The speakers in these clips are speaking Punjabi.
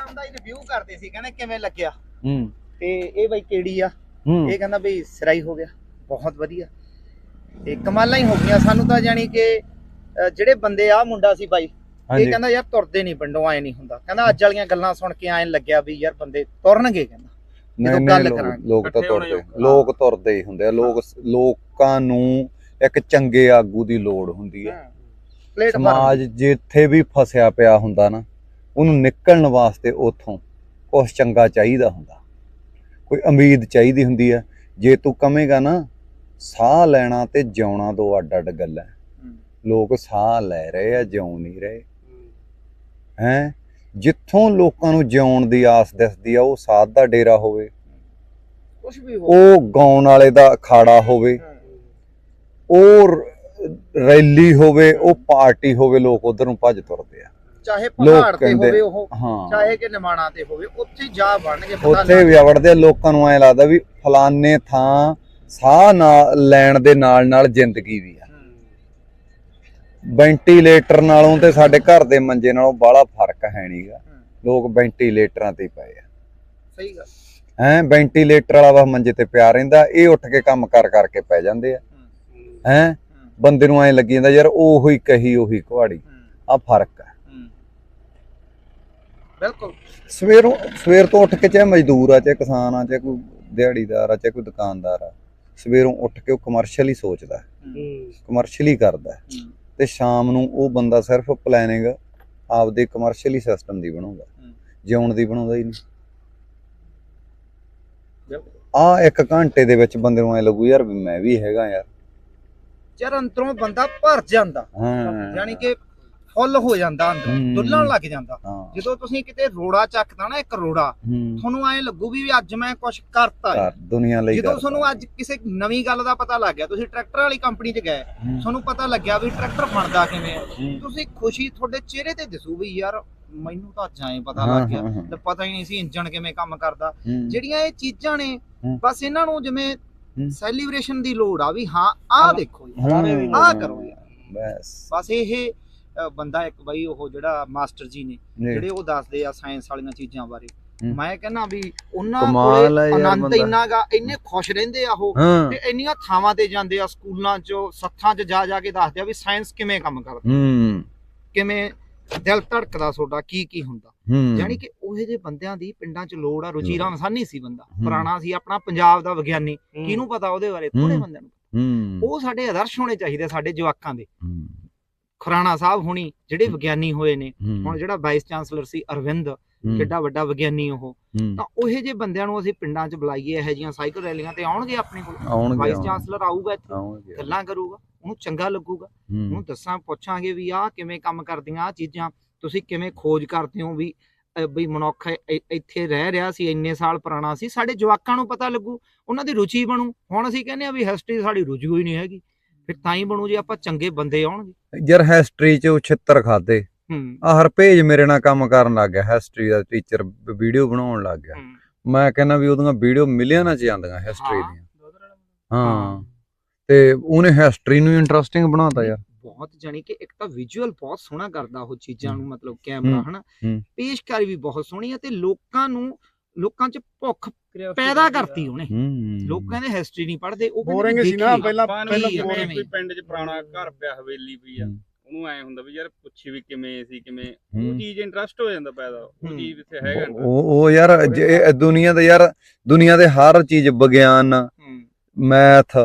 ਪ੍ਰੋਗਰਾਮ ਦਾ ਹੀ ਰਿਵਿਊ ਕਰਦੇ ਸੀ ਕਹਿੰਦੇ ਕਿਵੇਂ ਲੱਗਿਆ? ਹੂੰ। ਤੇ ਇਹ ਬਾਈ ਕਿਹੜੀ ਆ? ਇਹ ਕਹਿੰਦਾ ਬਈ ਸਿਰਾਈ ਹੋ ਗਿਆ ਬਹੁਤ ਵਧੀਆ। ਤੇ ਕਮਾਲਾਂ ਹੀ ਹੋ ਗਈਆਂ ਸਾਨੂੰ ਤਾਂ ਜਾਣੀ ਕਿ ਜਿਹੜੇ ਬੰਦੇ ਆ ਮੁੰਡਾ ਸੀ ਬਾਈ ਇਹ ਕਹਿੰਦਾ ਯਾਰ ਤੁਰਦੇ ਨਹੀਂ ਪਿੰਡੋਂ ਆਏ ਨਹੀਂ ਹੁੰਦਾ। ਕਹਿੰਦਾ ਅੱਜ ਵਾਲੀਆਂ ਗੱਲਾਂ ਸੁਣ ਕੇ ਐਂ ਲੱਗਿਆ ਵੀ ਯਾਰ ਬੰਦੇ ਤੁਰਨਗੇ ਕਹਿੰਦਾ। ਨਹੀਂ ਨਹੀਂ ਗੱਲ ਲੋ- ਕਰਾਂਗੇ। ਲੋਕ ਤਾਂ ਤੁਰਦੇ। ਲੋਕ ਤੁਰਦੇ ਹੀ ਹੁੰਦੇ ਆ। ਲੋਕ ਲੋਕਾਂ ਨੂੰ ਇੱਕ ਚੰਗੇ ਆਗੂ ਦੀ ਲੋੜ ਹੁੰਦੀ ਹੈ। ਪਲੇਟਫਾਰਮ ਸਮਾਜ ਜਿੱਥੇ ਵੀ ਫਸਿਆ ਪਿਆ ਹੁੰਦਾ ਨਾ ਉਹਨੂੰ ਨਿਕਲਣ ਵਾਸਤੇ ਉਥੋਂ ਕੁਛ ਚੰਗਾ ਚਾਹੀਦਾ ਹੁੰਦਾ। ਕੋਈ ਉਮੀਦ ਚਾਹੀਦੀ ਹੁੰਦੀ ਹੈ ਜੇ ਤੂੰ ਕਮੇਗਾ ਨਾ ਸਾਹ ਲੈਣਾ ਤੇ ਜਿਉਣਾ ਦੋ ਅੱਡ ਅੱਡ ਗੱਲਾਂ। ਹੂੰ। ਲੋਕ ਸਾਹ ਲੈ ਰਹੇ ਆ ਜਿਉ ਨਹੀਂ ਰਹੇ। ਹੈ। ਜਿੱਥੋਂ ਲੋਕਾਂ ਨੂੰ ਜਿਉਣ ਦੀ ਆਸ ਦਿਸਦੀ ਆ ਉਹ ਸਾਧ ਦਾ ਡੇਰਾ ਹੋਵੇ। ਕੁਝ ਵੀ ਉਹ ਗਾਉਣ ਵਾਲੇ ਦਾ ਅਖਾੜਾ ਹੋਵੇ। ਉਹ ਰੈਲੀ ਹੋਵੇ ਉਹ ਪਾਰਟੀ ਹੋਵੇ ਲੋਕ ਉਧਰ ਨੂੰ ਭੱਜ ਤੁਰਦੇ ਆ। ਚਾਹੇ ਪਹਾੜ ਤੇ ਕਹਿੰਦੇ- ਹੋਵੇ ਉਹ ਹਾਂ। ਚਾਹੇ ਕਿ ਨਿਮਾਣਾ ਤੇ ਹੋਵੇ ਉੱਥੇ ਜਾ ਬਣਨਗੇ ਪਤਾ ਉੱਥੇ ਵੀ ਵੜਦੇ ਆ, ਲੋਕਾਂ ਨੂੰ ਐ ਲੱਗਦਾ ਵੀ ਫਲਾਣੇ ਥਾਂ ਸਾਹ ਨਾ ਲੈਣ ਦੇ ਨਾਲ ਨਾਲ ਜ਼ਿੰਦਗੀ ਵੀ ਆ। ਵੈਂਟੀਲੇਟਰ ਨਾਲੋਂ ਤੇ ਸਾਡੇ ਘਰ ਦੇ ਮੰਜੇ ਨਾਲੋਂ ਬਾਹਲਾ ਫ਼ਰਕ ਹੈ ਨਹੀਂਗਾ ਲੋਕ ਵੈਂਟੀਲੇਟਰਾਂ ਤੇ ਹੀ ਪਏ ਆ। ਸਹੀ ਗੱਲ। ਹੈ ਵੈਂਟੀਲੇਟਰ ਵਾਲਾ ਵਾ ਮੰਜੇ ਤੇ ਪਿਆ ਰਹਿੰਦਾ ਇਹ ਉੱਠ ਕੇ ਕੰਮ ਕਰ ਕਰਕੇ ਪੈ ਜਾਂਦੇ ਆ। ਹੈ। ਬੰਦੇ ਨੂੰ ਐ ਲੱਗੀ ਜਾਂਦਾ ਯਾਰ ਉਹੀ ਕਹੀ ਉਹੀ ਕੁਹਾੜੀ। ਆ ਫ਼ਰਕ ਹੈ ਬਿਲਕੁਲ। ਸਵੇਰੋਂ ਸਵੇਰ ਤੋਂ ਉੱਠ ਕੇ ਚਾਹੇ ਮਜ਼ਦੂਰ ਆ ਚਾਹੇ ਕਿਸਾਨ ਆ ਚਾਹੇ ਕੋਈ ਦਿਹਾੜੀਦਾਰ ਆ ਚਾਹੇ ਕੋਈ ਦੁਕਾਨਦਾਰ ਆ ਸਵੇਰੋਂ ਉੱਠ ਕੇ ਉਹ ਕਮਰਸ਼ੀਅਲ ਸੋਚਦਾ ਕਮਰਸ਼ੀਅਲ ਕਰਦਾ। ਤੇ ਸ਼ਾਮ ਨੂੰ ਉਹ ਬੰਦਾ ਸਿਰਫ ਪਲੈਨਿੰਗ ਆਪਦੇ ਕਮਰਸ਼ੀਅਲੀ ਸਿਸਟਮ ਦੀ ਬਣਾਉਂਦਾ। ਜਿਉਣ ਦੀ ਬਣਾਉਂਦਾ ਹੀ ਨਹੀਂ। ਆ ਇੱਕ ਘੰਟੇ ਦੇ ਵਿੱਚ ਬੰਦੇ ਨੂੰ ਐ ਲੱਗੂ ਯਾਰ ਮੈਂ ਵੀ ਹੈਗਾ ਯਾਰ। ਯਾਰ ਅੰਦਰੋਂ ਬੰਦਾ ਭਰ ਜਾਂਦਾ। ਯਾਨੀ ਕਿ ਫੁੱਲ ਹੋ ਜਾਂਦਾ ਅੰਦਰੋਂ ਹੂੰ। ਡੁੱਲਣ ਲੱਗ ਜਾਂਦਾ ਹਾਂ ਜਦੋਂ ਤੁਸੀਂ ਕਿਤੇ ਰੋੜਾ ਚੱਕਦਾ ਨਾ ਇੱਕ ਰੋੜਾ ਹੂੰ ਤੁਹਾਨੂੰ ਐਂ ਲੱਗੂ ਵੀ ਅੱਜ ਮੈਂ ਕੁਝ ਕਰਤਾ ਹੈ। ਘਰ ਦੁਨੀਆ ਲਈ ਜਦੋਂ। ਤੁਹਾਨੂੰ ਅੱਜ ਕਿਸੇ ਨਵੀਂ ਗੱਲ ਦਾ ਪਤਾ ਲੱਗ ਗਿਆ ਤੁਸੀਂ ਟਰੈਕਟਰ ਵਾਲੀ ਕੰਪਨੀ 'ਚ ਗਏ। ਤੁਹਾਨੂੰ ਪਤਾ ਲੱਗਿਆ ਵੀ ਟਰੈਕਟਰ ਬਣਦਾ ਕਿਵੇਂ ਹੈ। ਤੁਸੀਂ ਖੁਸ਼ੀ ਤੁਹਾਡੇ ਚਿਹਰੇ ਤੇ ਦਿਸੂ ਵੀ ਯਾਰ ਮੈਨੂੰ ਤਾਂ ਅੱਜ ਐਂ ਪਤਾ ਹਾਂ, ਲੱਗ ਗਿਆ ਹਾਂ, ਹਾਂ। ਤੇ ਪਤਾ ਹੀ ਨਹੀਂ ਸੀ ਇੰਜਨ ਕਿਵੇਂ ਕੰਮ ਕਰਦਾ। ਜਿਹੜੀਆਂ ਇਹ ਚੀਜ਼ਾਂ ਨੇ ਹੂੰ। ਬਸ ਇਹਨਾਂ ਨੂੰ ਜਿਵੇਂ ਹੂੰ। ਸੈਲੀਬ੍ਰੇਸ਼ਨ ਦੀ ਲੋੜ ਆ ਵੀ ਹਾਂ ਆਹ ਦੇਖੋ ਯਾਰ। ਆਹ ਕਰੋ ਯਾਰ ਬਸ ਬਸ ਇਹ ਬੰਦਾ ਇੱਕ ਬਈ ਉਹ ਜਿਹੜਾ ਮਾਸਟਰ ਜੀ ਨੇ। ਜਿਹੜੇ ਉਹ ਦੱਸਦੇ ਆ ਸਾਇੰਸ ਵਾਲੀਆਂ ਚੀਜ਼ਾਂ ਬਾਰੇ। ਮੈਂ ਕਹਿੰਦਾ ਵੀ ਉਹਨਾਂ ਕੋਲੇ ਆਨੰਦ ਬੰਦਾ। ਇੰਨਾ ਖੁਸ਼ ਰਹਿੰਦੇ ਆ ਉਹ ਤੇ ਇੰਨੀਆਂ ਥਾਵਾਂ ਤੇ ਜਾਂਦੇ ਆ ਸਕੂਲਾਂ 'ਚ ਸੱਥਾਂ 'ਚ ਜਾ ਜਾ ਕੇ ਦੱਸਦੇ ਆ ਵੀ ਸਾਇੰਸ ਕਿਵੇਂ ਕੰਮ ਕਰਦਾ। ਹੂੰ। ਕਿਵੇਂ ਦਿਲ ਧੜਕਦਾ ਤੁਹਾਡਾ ਕੀ ਕੀ ਹੁੰਦਾ ਯਾਨੀ ਕਿ ਉਹੇ ਜਿਹੇ ਬੰਦਿਆਂ ਦੀ ਪਿੰਡਾਂ 'ਚ ਲੋੜ ਆ ਰੁਚੀ ਰਾਮ ਸਾਨੀ ਸੀ ਬੰਦਾ। ਪੁਰਾਣਾ ਸੀ ਆਪਣਾ ਪੰਜਾਬ ਦਾ ਵਿਗਿਆਨੀ। ਕਿਹਨੂੰ ਪਤਾ ਉਹਦੇ ਬਾਰੇ? ਥੋੜੇ। ਬੰਦਿਆਂ ਨੂੰ ਹੂੰ। ਉਹ ਸਾਡੇ ਆਦਰਸ਼ ਹੋਣੇ ਚਾਹੀਦੇ ਸਾਡੇ ਜਵਾਕਾਂ ਦੇ। ਹੂੰ। ਖੁਰਾਣਾ ਸਾਹਿਬ ਹੁਣੀ ਜਿਹੜੇ ਵਿਗਿਆਨੀ ਹੋਏ ਨੇ। ਹੁਣ ਜਿਹੜਾ ਵਾਈਸ ਚਾਂਸਲਰ ਸੀ ਅਰਵਿੰਦ। ਕਿੱਡਾ ਵੱਡਾ ਵਿਗਿਆਨੀ ਉਹ। ਤਾਂ ਉਹੇ ਜਿਹੇ ਬੰਦਿਆਂ ਨੂੰ ਅਸੀਂ ਪਿੰਡਾਂ 'ਚ ਬੁਲਾਈਏ ਇਹੋ ਜਿਹੀਆਂ ਸਾਈਕਲ ਰੈਲੀਆਂ ਤੇ ਆਉਣਗੇ ਆਪਣੇ ਕੋਲ ਵਾਈਸ ਚਾਂਸਲਰ ਆਊਗਾ ਇੱਥੇ ਗੱਲਾਂ ਕਰੂਗਾ ਉਹਨੂੰ ਚੰਗਾ ਲੱਗੂਗਾ। ਉਹਨੂੰ ਦੱਸਾਂ ਪੁੱਛਾਂਗੇ ਵੀ ਆਹ ਕਿਵੇਂ ਕੰਮ ਕਰਦੀਆਂ ਆ ਚੀਜ਼ਾਂ ਤੁਸੀਂ ਕਿਵੇਂ ਖੋਜ ਕਰਦੇ ਹੋ ਵੀ ਵੀ ਮਨੁੱਖ ਇੱਥੇ ਰਹਿ ਰਿਹਾ ਸੀ ਇੰਨੇ ਸਾਲ ਪੁਰਾਣਾ ਸੀ ਸਾਡੇ ਜਵਾਕਾਂ ਨੂੰ ਪਤਾ ਲੱਗੂ ਉਹਨਾਂ ਦੀ ਰੁਚੀ ਬਣੂ ਹੁਣ ਅਸੀਂ ਕਹਿੰਦੇ ਆ ਵੀ ਹਿਸਟਰੀ ਸਾਡੀ ਰੁਚੀ ਹੋਈ ਨਹੀਂ ਹੈਗੀ ਫਿਰ ਤਾਂ ਹੀ ਬਣੂ ਜੇ ਆਪਾਂ ਚੰਗੇ ਬੰਦੇ ਆਉਣਗੇ। ਯਾਰ ਹਿਸਟਰੀ ਚ ਉਹ ਛਿੱਤਰ ਖਾਦੇ। ਹੂੰ। ਆ ਹਰਪੇਜ ਮੇਰੇ ਨਾਲ ਕੰਮ ਕਰਨ ਲੱਗ ਗਿਆ ਹਿਸਟਰੀ ਦਾ ਟੀਚਰ ਵੀਡੀਓ ਬਣਾਉਣ ਲੱਗ ਗਿਆ। ਹੂੰ। ਮੈਂ ਕਹਿੰਦਾ ਵੀ ਉਹਦੀਆਂ ਵੀਡੀਓ ਮਿਲੀਅਨਾਂ ਚ ਜਾਂਦੀਆਂ ਹਿਸਟਰੀ ਹਾਂ। ਦੀਆਂ। ਹਾਂ। ਤੇ ਉਹਨੇ ਹਿਸਟਰੀ ਨੂੰ ਇੰਟਰਸਟਿੰਗ ਬਣਾਤਾ ਯਾਰ। ਬਹੁਤ ਜਾਨੀ ਕਿ ਇੱਕ ਤਾਂ ਵਿਜ਼ੂਅਲ ਬਹੁਤ ਸੋਹਣਾ ਕਰਦਾ ਉਹ ਚੀਜ਼ਾਂ ਨੂੰ ਮਤਲਬ ਕੈਮਰਾ ਹਨਾ। ਹੂੰ। ਪੇਸ਼ਕਾਰੀ ਵੀ ਬਹੁਤ ਸੋਹਣੀ ਹੈ ਤੇ ਲੋਕਾਂ ਨੂੰ ਲੋਕਾਂ 'ਚ ਭੁੱਖ ਪੈਦਾ ਕਰਤੀ ਉਹਨੇ ਲੋਕ ਕਹਿੰਦੇ ਹਿਸਟਰੀ ਨਹੀਂ ਪੜ੍ਹਦੇ ਉਹ ਕਹਿੰਦੇ ਬੋਰਿੰਗ ਸੀ ਨਾ। ਪਹਿਲਾਂ ਪਹਿਲਾਂ ਬੋਰਿੰਗ। ਕੋਈ ਪਿੰਡ 'ਚ ਪੁਰਾਣਾ ਘਰ ਪਿਆ ਹਵੇਲੀ ਪਈ ਆ। ਉਹਨੂੰ ਐ ਹੁੰਦਾ ਵੀ ਯਾਰ ਪੁੱਛੀ ਵੀ ਕਿਵੇਂ ਸੀ ਕਿਵੇਂ। ਉਹ ਚੀਜ਼ ਇੰਟਰਸਟ ਹੋ ਜਾਂਦਾ ਪੈਦਾ ਉਹ। ਚੀਜ਼ ਇੱਥੇ ਹੈਗਾ। ਉਹ ਉਹ ਯਾਰ ਦੁਨੀਆ ਦੇ ਯਾਰ ਦੁਨੀਆ ਦੇ ਹਰ ਚੀਜ਼ ਵਿਗਿਆਨ ਮੈਥ।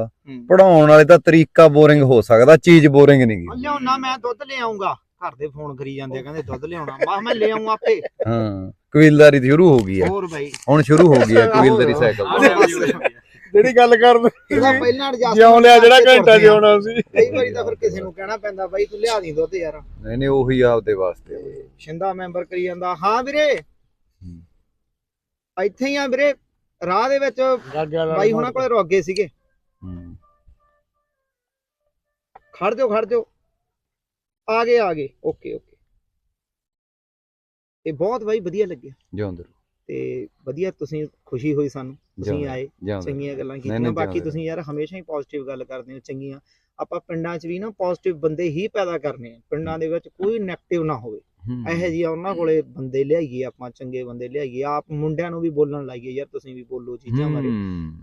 ਪੜਾਉਣ ਵਾਲੇ ਦਾ ਤਰੀਕਾ ਬੋਰਿੰਗ ਹੋ ਸਕਦਾ ਚੀਜ਼ ਬੋਰਿੰਗ ਨਹੀਂ ਗੀ ਲਿਆਉਣਾ ਮੈਂ ਦੁੱਧ ਲੈ ਆਉਂਗਾ ਘਰ ਦੇ ਫੋਨ ਕਰੀ ਜਾਂਦੇ ਕਹਿੰਦੇ ਦੁੱਧ ਲਿਆਉਣਾ ਮੈਂ ਮੈਂ ਲੈ ਆਉਂ ਆਪੇ ਹਾਂ ਕਬੀਲਦਾਰੀ ਸ਼ੁਰੂ ਹੋ ਗਈ ਹੈ। ਹੋਰ ਬਾਈ। ਹੁਣ ਸ਼ੁਰੂ ਹੋ ਗਈ ਹੈ ਕਬੀਲਦਾਰੀ ਸਾਈਕਲ। ਜਿਹੜੀ ਗੱਲ ਕਰਦੇ ਇਹਦਾ ਪਹਿਲਾਂ adjustment ਜਿਉਂ ਲਿਆ ਜਿਹੜਾ ਘੰਟਾ। ਜਿਉਣਾ ਸੀ। ਕਈ ਵਾਰੀ ਤਾਂ ਫਿਰ ਕਿਸੇ ਨੂੰ ਕਹਿਣਾ ਪੈਂਦਾ ਬਾਈ ਤੂੰ ਲਿਆ ਦੀ ਦੁੱਧ ਯਾਰ। ਨਹੀਂ ਨਹੀਂ ਉਹੀ ਆਪਦੇ ਵਾਸਤੇ ਸ਼ਿੰਦਾ ਮੈਂਬਰ ਕਰੀ ਜਾਂਦਾ। ਹਾਂ ਵੀਰੇ। ਇੱਥੇ ਹੀ ਆ ਵੀਰੇ। ਰਾਹ ਦੇ ਵਿੱਚ ਬਾਈ ਹੁਣਾਂ ਕੋਲੇ ਰੋਗੇ ਸੀਗੇ। ਹੂੰ। ਖੜ ਜਾਓ ਖੜ ਜਾਓ। ਆ ਗਏ ਆ ਗਏ। Okay okay. ਇਹ ਬਹੁਤ ਬਾਈ ਵਧੀਆ ਲੱਗਿਆ। ਜਿਉਂਦੇ ਰਹੋ, ਤੇ ਵਧੀਆ ਤੁਸੀਂ ਖੁਸ਼ੀ ਹੋਈ ਸਾਨੂੰ ਤੁਸੀਂ ਆਏ ਚੰਗੀਆਂ ਗੱਲਾਂ ਕੀਤੀਆਂ ਬਾਕੀ ਤੁਸੀਂ ਯਾਰ ਹਮੇਸ਼ਾ ਹੀ ਪੋਜ਼ਿਟਿਵ ਗੱਲ ਕਰਦੇ ਹੋ ਚੰਗੀਆਂ। ਆਪਾਂ ਪਿੰਡਾਂ 'ਚ ਵੀ ਨਾ ਪੋਜ਼ਿਟਿਵ ਬੰਦੇ ਹੀ ਪੈਦਾ ਕਰਨੇ ਆ। ਪਿੰਡਾਂ ਦੇ ਵਿੱਚ ਕੋਈ ਨੈਗੇਟਿਵ ਨਾ ਹੋਵੇ। ਇਹੋ ਜਿਹੇ ਉਹਨਾਂ ਕੋਲੇ ਬੰਦੇ ਲਿਆਈਏ ਆਪਾਂ ਚੰਗੇ ਬੰਦੇ ਲਿਆਈਏ। ਆਪ ਮੁੰਡਿਆਂ ਨੂੰ ਵੀ ਬੋਲਣ ਲਾਈਏ ਯਾਰ ਤੁਸੀਂ ਵੀ ਬੋਲੋ ਚੀਜ਼ਾਂ ਬਾਰੇ।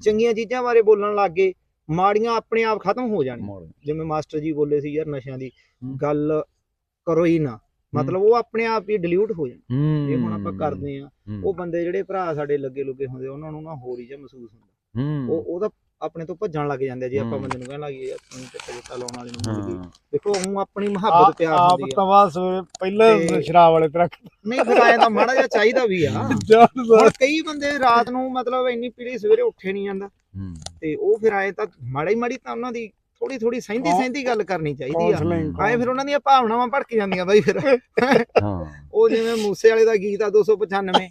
ਚੰਗੀਆਂ ਚੀਜ਼ਾਂ ਬਾਰੇ ਬੋਲਣ ਲੱਗ ਮਾੜੀਆਂ ਆਪਣੇ ਆਪ ਖਤਮ ਹੋ ਜਾਣੀਆਂ। ਜਿਵੇਂ ਮਾਸਟਰ ਜੀ ਬੋਲੇ ਸੀ ਯਾਰ ਨਸ਼ਿਆਂ ਦੀ। ਗੱਲ ਕਰੋ ਹੀ ਨਾ। ਮਤਲਬ ਉਹ ਆਪਣੇ ਆਪ ਹੀ ਡਿਲੀਟ ਹੋ ਜਾਣ ਜੇ ਹੁਣ ਆਪਾਂ ਕਰਦੇ ਆ ਉਹ ਬੰਦੇ ਜਿਹੜੇ ਭਰਾ ਸਾਡੇ ਲੱਗੇ ਲੁੱਗੇ ਹੁੰਦੇ ਉਹਨਾਂ ਨੂੰ ਨਾ ਹੋਰ ਹੀ ਜਿਹਾ ਮਹਿਸੂਸ ਹੁੰਦਾ। ਉਹ ਉਹਦਾ ਆਪਣੇ ਤੋਂ ਭੱਜਣ ਲੱਗ ਜਾਂਦੇ ਜੇ ਆਪਾਂ। ਬੰਦੇ ਨੂੰ ਕਹਿਣ ਲੱਗੇ ਯਾਰ ਤੂੰ ਤੇ ਚਿੱਟਾ ਲਾਉਣ ਵਾਲੇ ਨੂੰ ਮਿਲ। ਗਈ ਦੇਖੋ ਉਹ ਆਪਣੀ ਮੁਹੱਬਤ ਪਿਆਰ ਆਪ ਹੁੰਦੀ ਆ। ਤਵਾ ਸਵੇਰੇ ਪਹਿਲਾਂ ਸ਼ਰਾਬ ਵਾਲੇ ਤਰ੍ਹਾਂ ਨਹੀਂ ਫਿਰ ਆਇਆ ਤਾਂ ਮਾੜਾ ਜਿਹਾ ਚਾਹੀਦਾ ਵੀ ਆ। ਹੁਣ ਕਈ ਬੰਦੇ ਰਾਤ ਨੂੰ ਮਤਲਬ ਇੰਨੀ ਪੀੜੀ ਸਵੇਰੇ ਉੱਠੇ ਨਹੀਂ ਜਾਂਦਾ। ਤੇ ਉਹ ਫਿਰ ਆਏ ਤਾਂ ਮਾੜੀ ਮਾੜੀ ਤਾਂ ਉਹਨਾਂ ਦੀ ਥੋੜੀ ਥੋੜੀ ਸਹਿੰਦੀ ਹਾਂ। ਸਹਿੰਦੀ ਗੱਲ ਕਰਨੀ ਚਾਹੀਦੀ ਆ। ਆਏ ਫਿਰ ਉਹਨਾਂ ਦੀਆਂ ਭਾਵਨਾਵਾਂ ਭੜਕ ਜਾਂਦੀਆਂ ਬਾਈ ਫਿਰ। ਉਹ ਜਿਵੇਂ ਮੂਸੇ ਵਾਲੇ ਦਾ ਗੀਤ ਆ 295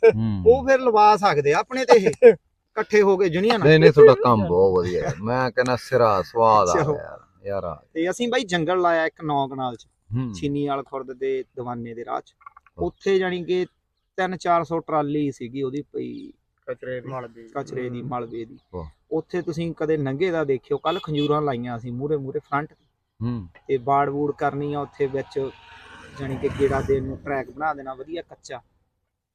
ਉਹ ਫਿਰ ਲਵਾ ਸਕਦੇ ਆ ਆਪਣੇ ਤੇ ਇਹ। ਇਕੱਠੇ ਹੋ ਕੇ ਜੁਨੀਆਂ ਨਹੀਂ ਨਹੀਂ ਤੁਹਾਡਾ ਕੰਮ ਬਹੁਤ ਵਧੀਆ ਹੈ। ਮੈਂ ਕਹਿੰਦਾ ਸਿਰਾ ਸਵਾਦ ਆ। ਯਾਰ ਯਾਰ ਆ। ਤੇ ਅਸੀਂ ਬਾਈ ਜੰਗਲ ਲਾਇਆ ਇੱਕ ਨੌ ਕਨਾਲ ਚ ਹੂੰ। ਚੀਨੀ ਵਾਲ ਖੁਰਦ ਦੇ ਦੀਵਾਨੇ ਦੇ ਰਾਹ ਚ। ਉੱਥੇ ਜਾਣੀ ਕਿ 3-400 ਟਰਾਲੀ ਸੀਗੀ ਉਹਦੀ ਪਈ। ਕਚਰੇ ਦੀ। ਕਚਰੇ ਦੀ ਮਲਬੇ ਦੀ। ਵਾਹ। ਉੱਥੇ ਤੁਸੀਂ ਕਦੇ ਨੰਗੇ ਦਾ ਦੇਖਿਓ ਕੱਲ ਖੰਜੂਰਾਂ ਲਾਈਆਂ ਸੀ ਮੂਰੇ ਮੂਰੇ ਫਰੰਟ ਹੂੰ। ਤੇ ਬਾੜ ਬੂੜ ਕਰਨੀ ਆ ਉੱਥੇ ਵਿੱਚ ਜਾਣੀ ਕਿ ਗੇੜਾ ਦੇਣ ਨੂੰ ਟਰੈਕ ਬਣਾ ਦੇਣਾ ਵਧੀਆ ਕੱਚਾ।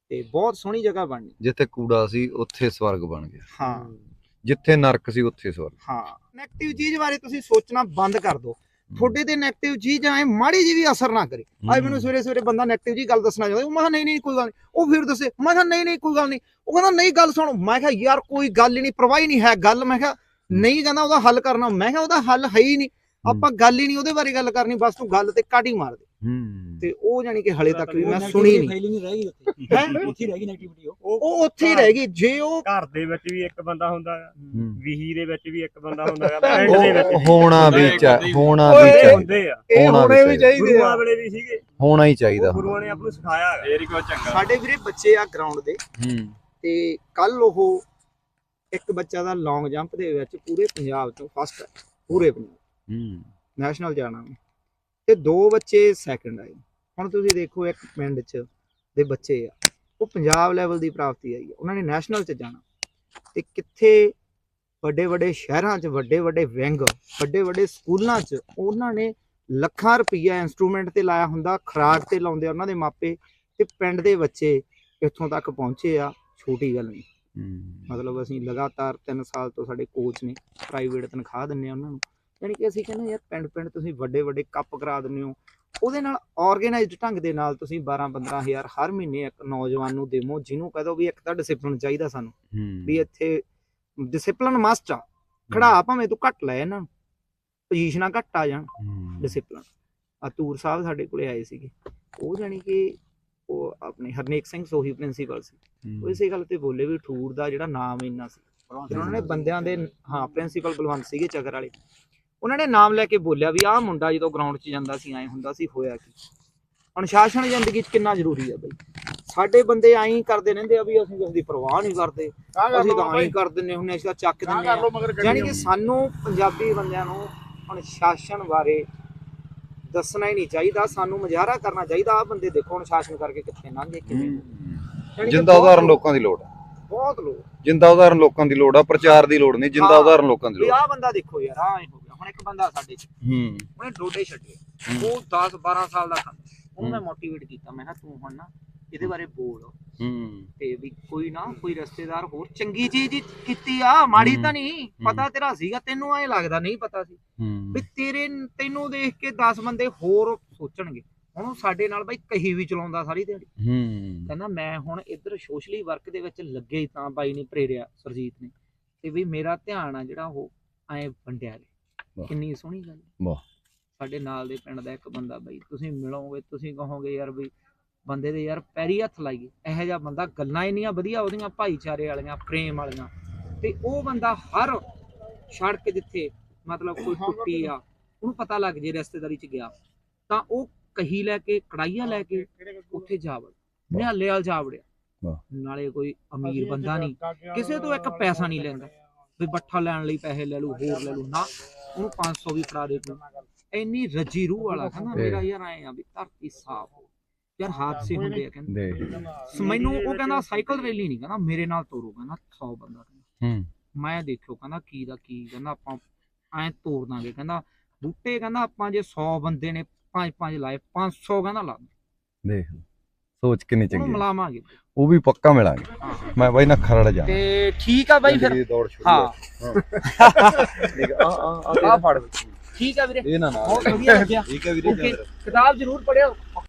ਤੇ ਬਹੁਤ ਸੋਹਣੀ ਜਗ੍ਹਾ ਬਣਨੀ ਜਿੱਥੇ ਕੂੜਾ ਸੀ ਉੱਥੇ ਸਵਰਗ ਬਣ ਗਿਆ। ਹਾਂ। ਜਿੱਥੇ ਨਰਕ ਸੀ ਉੱਥੇ ਸਵਰਗ। ਹਾਂ। ਨੈਗੇਟਿਵ ਚੀਜ਼ ਬਾਰੇ ਤੁਸੀਂ ਸੋਚਣਾ ਬੰਦ ਕਰ ਦਿਓ। ਤੁਹਾਡੇ ਤੇ ਨੈਗੇਟਿਵ ਚੀਜ਼ ਐ ਮਾੜੀ ਜੀ ਵੀ ਅਸਰ ਨਾ ਕਰੇ। ਅੱਜ ਮੈਨੂੰ ਸਵੇਰੇ ਸਵੇਰੇ ਬੰਦਾ ਨੈਗੇਟਿਵ ਜੀ ਗੱਲ ਦੱਸਣਾ ਚਾਹੁੰਦਾ ਉਹ ਮੈਂ ਕਿਹਾ ਨਹੀਂ ਨਹੀਂ ਕੋਈ ਗੱਲ ਨਹੀਂ। ਉਹ ਫਿਰ ਦੱਸੇ ਮੈਂ ਕਿਹਾ ਨਹੀਂ ਨਹੀਂ ਕੋਈ ਗੱਲ ਨਹੀਂ। ਉਹ ਕਹਿੰਦਾ ਨਹੀਂ ਗੱਲ ਸੁਣੋ। ਮੈਂ ਕਿਹਾ ਯਾਰ ਕੋਈ ਗੱਲ ਹੀ ਨਹੀਂ ਪਰਵਾਹ ਹੀ ਨਹੀਂ ਹੈ ਗੱਲ। ਮੈਂ ਕਿਹਾ ਨਹੀਂ ਕਹਿੰਦਾ ਉਹਦਾ ਹੱਲ ਕਰਨਾ। ਮੈਂ ਕਿਹਾ ਉਹਦਾ ਹੱਲ ਹੈ ਹੀ ਨਹੀਂ। ਆਪਾਂ ਗੱਲ ਹੀ ਨਹੀਂ ਉਹਦੇ ਬਾਰੇ ਗੱਲ ਕਰਨੀ। ਬਸ ਤੂੰ ਗੱਲ ਤੇ ਕੱਟ ਮਾਰ ਦੇ। ਹੂੰ। ਤੇ ਉਹ ਜਾਨੀ ਕਿ ਹਲੇ ਤੱਕ ਵੀ ਮੈਂ ਸੁਣੀ ਨਹੀਂ। ਫੈਲਿੰਗ ਰਹਿ ਗਈ ਉੱਥੇ। ਹੈਂ? ਉੱਥੇ ਹੀ ਰਹਿ ਗਈ ਨੈਗੇਟਿਵਿਟੀ ਉਹ। ਉਹ ਉੱਥੇ ਹੀ ਰਹਿ ਗਈ। ਜੇ ਉਹ ਘਰ ਦੇ ਵਿੱਚ ਵੀ ਇੱਕ ਬੰਦਾ ਹੁੰਦਾ ਹੈ। ਵਿਹੀ ਦੇ ਵਿੱਚ ਵੀ ਇੱਕ ਬੰਦਾ ਹੁੰਦਾ ਹੈ ਪਿੰਡ ਦੇ ਵਿੱਚ ਹੋਣਾ ਵੀ ਚਾ ਹੋਣਾ ਵੀ ਓਏ, ਹੁੰਦੇ ਆ। ਇਹ ਹੋਣਾ ਵੀ ਚਾਹੀਦਾ। ਚਾਹੀਦੇ ਗੁਰੂਆਂ ਆ ਵੇਲੇ ਵੀ ਸੀਗੇ। ਹੋਣਾ ਹੀ ਚਾਹੀਦਾ। ਗੁਰੂਆਂ ਨੇ ਆਪ ਨੂੰ ਸਿਖਾਇਆ ਹੀ ਕੋ ਚੰਗਾ। ਸਾਡੇ ਵੀਰੇ ਬੱਚੇ ਆ ਗਰਾਊਂਡ ਦੇ। ਹੂੰ। ਤੇ ਕੱਲ ਉਹ ਇੱਕ ਬੱਚਾ ਦਾ ਲੌਂਗ ਜੰਪ ਦੇ ਵਿੱਚ ਪੂਰੇ ਪੰਜਾਬ ਚੋਂ ਫਸਟ ਹੈ ਪੂਰੇ ਪੰਜਾਬ। ਹੂੰ। ਨੈਸ਼ਨਲ ਜਾਣਾ। ਤੇ ਦੋ ਬੱਚੇ ਸੈਕੰਡ ਆਏ ਹੁਣ ਤੁਸੀਂ ਦੇਖੋ ਇੱਕ ਪਿੰਡ 'ਚ ਦੇ ਬੱਚੇ ਆ ਉਹ ਪੰਜਾਬ ਲੈਵਲ ਦੀ ਪ੍ਰਾਪਤੀ ਆਈ ਹੈ ਉਹਨਾਂ ਨੇ ਨੈਸ਼ਨਲ 'ਚ ਜਾਣਾ। ਤੇ ਕਿੱਥੇ ਵੱਡੇ ਵੱਡੇ ਸ਼ਹਿਰਾਂ 'ਚ ਵੱਡੇ ਵੱਡੇ ਵਿੰਗ ਵੱਡੇ ਵੱਡੇ ਸਕੂਲਾਂ 'ਚ ਉਹਨਾਂ ਨੇ ਲੱਖਾਂ ਰੁਪਈਆ ਇਨਸਟਰੂਮੈਂਟ ਤੇ ਲਾਇਆ ਹੁੰਦਾ ਖਰਾਕ ਤੇ ਲਾਉਂਦੇ ਉਹਨਾਂ ਦੇ ਮਾਪੇ। ਤੇ ਪਿੰਡ ਦੇ ਬੱਚੇ ਇੱਥੋਂ ਤੱਕ ਪਹੁੰਚੇ ਆ ਛੋਟੀ ਗੱਲ ਨਹੀਂ। ਮਤਲਬ ਅਸੀਂ ਲਗਾਤਾਰ 3 ਸਾਲ ਤੋਂ ਸਾਡੇ ਕੋਚ ਨੇ ਪ੍ਰਾਈਵੇਟ ਤਨਖਾਹ ਦਿੰਨੇ ਆ ਉਹਨਾਂ ਨੂੰ। ਯਾਨੀ ਕਿ ਅਸੀਂ ਕਹਿੰਦੇ ਯਾਰ ਪਿੰਡ ਪਿੰਡ ਤੁਸੀਂ ਵੱਡੇ ਵੱਡੇ ਕੱਪ ਕਰਾ ਦਿੰਦੇ ਹੋ। ਉਹਦੇ ਨਾਲ ਆਰਗੇਨਾਈਜ਼ਡ ਢੰਗ ਦੇ ਨਾਲ ਤੁਸੀਂ 12 15000 ਹਰ ਮਹੀਨੇ ਇੱਕ ਨੌਜਵਾਨ ਨੂੰ ਦੇਵੋ ਜਿਹਨੂੰ ਕਹਦੋ ਵੀ ਇੱਕ ਤਾਂ ਡਿਸਪਲਿਨ ਚਾਹੀਦਾ ਸਾਨੂੰ। ਵੀ ਇੱਥੇ ਡਿਸਪਲਿਨ ਮਸਟ ਆ। ਖੜਾ ਭਾਵੇਂ ਤੂੰ ਘੱਟ ਲੈ ਇਹਨਾਂ ਨੂੰ ਪੋਜੀਸ਼ਨਾਂ ਘੱਟ ਆ ਜਾਣ। ਡਿਸਪਲਿਨ ਆ ਤੂਰ ਸਾਹਿਬ ਸਾਡੇ ਕੋਲੇ ਆਏ ਸੀਗੇ। ਉਹ ਜਾਨੀ ਕਿ ਉਹ ਆਪਣੇ ਹਰਨੇਕ ਸਿੰਘ ਸੋਹੀ ਪ੍ਰਿੰਸੀਪਲ ਸੀ। ਉਹ ਇਸੇ ਗੱਲ ਤੇ ਬੋਲੇ ਵੀ ਠੂਰ ਦਾ ਜਿਹੜਾ ਨਾਮ ਇੰਨਾ ਸੀ। ਉਹਨਾਂ ਨੇ ਬੰਦਿਆਂ ਦੇ ਹਾਂ ਪ੍ਰਿੰਸੀਪਲ ਬਲਵੰਤ ਸੀਗੇ ਚਗਰ ਵਾਲੇ। ਉਹਨਾਂ ਨੇ ਨਾਮ ਲੈ ਕੇ ਬੋਲਿਆ ਵੀ ਆਹ ਮੁੰਡਾ ਜਦੋਂ ਗਰਾਊਂਡ 'ਚ ਜਾਂਦਾ ਸੀ ਐ ਹੁੰਦਾ ਸੀ ਹੋਇਆ ਕੀ। ਅਨੁਸ਼ਾਸਨ ਜ਼ਿੰਦਗੀ 'ਚ ਕਿੰਨਾ ਜ਼ਰੂਰੀ ਆ ਬਈ। ਸਾਡੇ ਬੰਦੇ ਐਂ ਕਰਦੇ ਰਹਿੰਦੇ ਆ ਵੀ ਅਸੀਂ ਕਿਸੇ ਦੀ ਪਰਵਾਹ ਨਹੀਂ ਕਰਦੇ। ਅਸੀਂ ਤਾਂ ਐਂ ਕਰ ਦਿੰਨੇ ਹੁੰਨੇ ਅਸੀਂ ਤਾਂ ਚੱਕ ਦਿੰਨੇ ਆ। ਯਾਨੀ ਕਿ ਸਾਨੂੰ ਪੰਜਾਬੀ ਬੰਦਿਆਂ ਨੂੰ ਅਨੁਸ਼ਾਸਨ ਬਾਰੇ ਦੱਸਣਾ ਹੀ ਨਹੀਂ ਚਾਹੀਦਾ ਸਾਨੂੰ ਮੁਜ਼ਾਹਰਾ ਕਰਨਾ ਚਾਹੀਦਾ ਆ ਬੰਦੇ ਦੇਖੋ ਅਨੁਸ਼ਾਸਨ ਕਰਕੇ ਕਿੱਥੇ ਲੰਘੇ ਕਿਵੇਂ ਜਿੰਦਾ ਉਦਾਹਰਨ ਲੋਕ- ਦੀ ਲੋੜ ਹੈ ਬਹੁਤ ਲੋਕ। ਜਿੰਦਾ ਉਦਾਹਰਨ ਲੋਕਾਂ ਦੀ ਲੋੜ ਆ ਪ੍ਰਚਾਰ ਦੀ ਲੋੜ ਨਹੀਂ ਜਿੰਦਾ। ਉਦਾਹਰਨ ਲੋਕਾਂ ਦੀ ਲੋੜ ਆਹ ਬੰਦਾ ਦੇਖੋ ਯਾਰ ਐਂ ਹੋ ਗਿਆ। ਹੁਣ ਇੱਕ ਬੰਦਾ ਸਾਡੇ ਚ। ਹੂੰ। ਉਹਨੇ ਡੋਡੇ ਛੱਡੇ। ਉਹ 10 12 ਸਾਲ ਦਾ ਕੰਮ ਉਹਨੂੰ ਮੈਂ। ਮੋਟੀਵੇਟ ਕੀਤਾ। ਮੈਂ ਕਿਹਾ ਤੂੰ ਹੁਣ ਨਾ ਇਹਦੇ ਬਾਰੇ ਬੋਲ। ਹੂੰ। ਤੇ ਵੀ ਕੋਈ ਨਾ ਕੋਈ ਰਿਸ਼ਤੇਦਾਰ ਹੋਰ ਚੰਗੀ ਚੀਜ਼ ਹੀ ਕੀਤੀ ਆ। ਮਾੜੀ। ਤਾਂ ਨਹੀਂ। ਪਤਾ ਤੇਰਾ ਸੀਗਾ ਤੈਨੂੰ ਐਂ ਲੱਗਦਾ ਨਹੀਂ ਪਤਾ ਸੀ। ਵੀ ਤੇਰੇ ਤੈਨੂੰ ਦੇਖ ਕੇ 10 ਬੰਦੇ ਹੋਰ ਸੋਚਣਗੇ। ਹੁਣ ਸਾਡੇ ਨਾਲ ਬਾਈ ਕਹੀ ਵੀ ਚਲਾਉਂਦਾ ਸਾਰੀ ਦਿਹਾੜੀ। ਹੂੰ। ਕਹਿੰਦਾ ਮੈਂ ਹੁਣ ਇੱਧਰ ਸੋਸ਼ਲੀ ਵਰਕ ਦੇ ਵਿੱਚ ਲੱਗੇ ਤਾਂ ਬਾਈ ਨੇ ਪ੍ਰੇਰਿਆ ਸਰਜੀਤ ਨੇ। ਤੇ ਵੀ ਮੇਰਾ ਧਿਆਨ ਆ ਜਿਹੜਾ ਉਹ ਐ ਵੰਡਿਆ ਵਾਹ। ਕਿੰਨੀ ਸੋਹਣੀ ਗੱਲ ਵਾਹ। ਸਾਡੇ ਨਾਲ ਦੇ ਪਿੰਡ ਦਾ ਇੱਕ ਬੰਦਾ ਬਾਈ ਤੁਸੀਂ ਮਿਲੋਗੇ ਤੁਸੀਂ ਕਹੋਗੇ ਯਾਰ ਵੀ ਬੰਦੇ ਦੇ ਯਾਰ ਪੈਰੀ ਹੱਥ ਲਾਈਏ। ਇਹੋ ਜਿਹਾ ਬੰਦਾ ਗੱਲਾਂ ਇੰਨੀਆਂ ਵਧੀਆ ਉਹਦੀਆਂ ਭਾਈਚਾਰੇ ਵਾਲੀਆਂ ਪ੍ਰੇਮ ਵਾਲੀਆਂ। ਤੇ ਉਹ ਬੰਦਾ ਹਰ ਸੜਕ ਜਿੱਥੇ ਮਤਲਬ ਕੋਈ ਟੁੱਟੀ ਆ ਉਹਨੂੰ ਪਤਾ ਲੱਗ ਜੇ ਰਿਸ਼ਤੇਦਾਰੀ ਚ ਗਿਆ ਤਾਂ ਉਹ ਕਹੀ ਲੈ ਕੇ ਕੜਾਈਆ ਲੈ ਕੇ ਉੱਥੇ ਜਾ ਵੜ ਨਿਹਾਲੇ ਵਾਲ ਜਾ ਵੜਿਆ। ਨਾਲੇ ਕੋਈ ਅਮੀਰ ਬੰਦਾ ਨਹੀਂ। ਕਿਸੇ ਤੋਂ ਇੱਕ ਪੈਸਾ ਨਹੀਂ ਲੈਂਦਾ। ਵੀ ਬੱਠਾ ਲੈਣ ਲਈ ਪੈਸੇ ਲੈ ਲੂ ਹੋਰ ਲੈ ਲੂ ਨਾ ਉਹਨੂੰ 500 ਵੀ ਫੜਾ ਦੇ ਤੂੰ। ਇੰਨੀ ਰੱਜੀ ਰੂਹ ਵਾਲਾ ਕਹਿੰਦਾ ਮੇਰਾ ਯਾਰ ਆਏ ਆ ਵੀ ਧਰਤੀ ਸਾਫ਼ ਯਾਰ ਹਾਦਸੇ ਹੁੰਦੇ ਆ ਕਹਿੰਦਾ। ਦੇ ਮੈਨੂੰ ਉਹ ਕਹਿੰਦਾ ਸਾਈਕਲ ਰੈਲੀ ਨਹੀਂ ਕਹਿੰਦਾ ਮੇਰੇ ਨਾਲ ਤੋਰੋ ਕਹਿੰਦਾ 100 ਬੰਦਾ ਕਹਿੰਦਾ। ਹੂੰ। ਮੈਂ ਦੇਖਿਓ ਕਹਿੰਦਾ ਕੀ ਦਾ ਕੀ ਕਹਿੰਦਾ ਆਪਾਂ ਐਂ ਤੋੜ ਦਾਂਗੇ ਕਹਿੰਦਾ ਬੂਟੇ ਕਹਿੰਦਾ ਆਪਾਂ ਜੇ 100 ਬੰਦੇ ਨੇ ਪੰਜ ਪੰਜ ਲਾਏ 500 ਕਹਿੰਦਾ ਲਾ ਦਾਂਗੇ। ਸੋਚ ਕਿੰਨੀ ਉਹਨੂੰ ਚੰਗੀ। ਮਿਲਾਵਾਂਗੇ ਉਹ ਵੀ ਪੱਕਾ ਮਿਲਾਂਗੇ ਮੈਂ ਬਾਈ ਨਾ ਖਰੜ ਜਾਣਾ ਤੇ ਠੀਕ ਆ ਬਾਈ ਫਿਰ ਹਾਂ ਠੀਕ ਆ ਆ ਆ ਆ ਫੜ ਠੀਕ ਆ ਵੀਰੇ ਇਹ ਨਾ ਨਾ ਬਹੁਤ ਵਧੀਆ ਲੱਗਿਆ ਠੀਕ ਹੈ ਓਕੇ ਕਿਤਾਬ ਜ਼ਰੂਰ ਪੜਿਓ